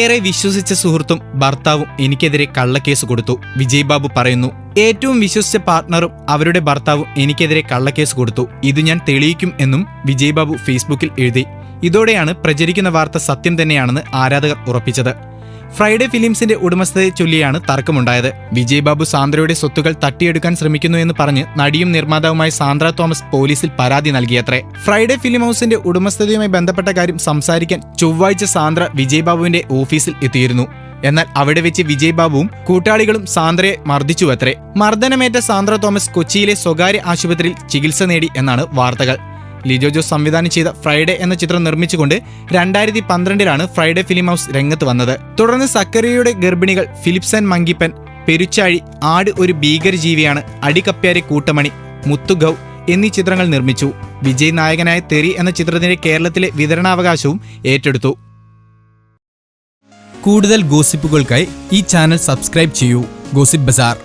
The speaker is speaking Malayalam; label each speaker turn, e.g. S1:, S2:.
S1: ഏറെ വിശ്വസിച്ച സുഹൃത്തും ഭർത്താവും എനിക്കെതിരെ കള്ളക്കേസ് കൊടുത്തു. വിജയ് ബാബു പറയുന്നു ഏറ്റവും വിശ്വസിച്ച പാർട്ട്ണറും അവരുടെ ഭർത്താവും എനിക്കെതിരെ കള്ളക്കേസ് കൊടുത്തു. ഇത് ഞാൻ തെളിയിക്കും എന്നും വിജയ് ബാബു ഫേസ്ബുക്കിൽ എഴുതി. ഇതോടെയാണ് പ്രചരിക്കുന്ന വാർത്ത സത്യം തന്നെയാണെന്ന് ആരാധകർ ഉറപ്പിച്ചത്. ഫ്രൈഡേ ഫിലിംസിന്റെ ഉടമസ്ഥതയെ ചൊല്ലിയാണ് തർക്കമുണ്ടായത്. വിജയ് ബാബു സാന്ദ്രയുടെ സ്വത്തുകൾ തട്ടിയെടുക്കാൻ ശ്രമിക്കുന്നു എന്ന് പറഞ്ഞ് നടിയും നിർമ്മാതാവുമായ സാന്ദ്ര തോമസ് പോലീസിൽ പരാതി നൽകിയത്രേ. ഫ്രൈഡേ ഫിലിം ഹൗസിന്റെ ഉടമസ്ഥതയുമായി ബന്ധപ്പെട്ട കാര്യം സംസാരിക്കാൻ ചൊവ്വാഴ്ച സാന്ദ്ര വിജയ് ബാബുവിന്റെ ഓഫീസിൽ എത്തിയിരുന്നു. എന്നാൽ അവിടെ വെച്ച് വിജയ് ബാബുവും കൂട്ടാളികളും സാന്ദ്രയെ മർദ്ദിച്ചുവത്രേ. മർദ്ദനമേറ്റ സാന്ദ്ര തോമസ് കൊച്ചിയിലെ സ്വകാര്യ ആശുപത്രിയിൽ ചികിത്സ നേടി എന്നാണ് വാർത്തകൾ. ലിജോ ജോസ് സംവിധാനം ചെയ്ത ഫ്രൈഡേ എന്ന ചിത്രം നിർമ്മിച്ചുകൊണ്ട് രണ്ടായിരത്തി പന്ത്രണ്ടിലാണ് ഫ്രൈഡേ ഫിലിം ഹൗസ് രംഗത്ത് വന്നത്. തുടർന്ന് സക്കറിയയുടെ ഗർഭിണികൾ ഫിലിപ്സൻ മങ്കിപ്പൻ പെരുച്ചാഴി ആട് ഒരു ഭീകരജീവിയാണ് അടികപ്പ്യാരി കൂട്ടമണി മുത്തുഗൗ എന്നീ ചിത്രങ്ങൾ നിർമ്മിച്ചു. വിജയ് നായകനായ തെറി എന്ന ചിത്രത്തിന്റെ കേരളത്തിലെ വിതരണാവകാശവും ഏറ്റെടുത്തു. കൂടുതൽ ഗോസിപ്പുകൾക്കായി ഈ ചാനൽ സബ്സ്ക്രൈബ് ചെയ്യൂ. Gossip bazaar.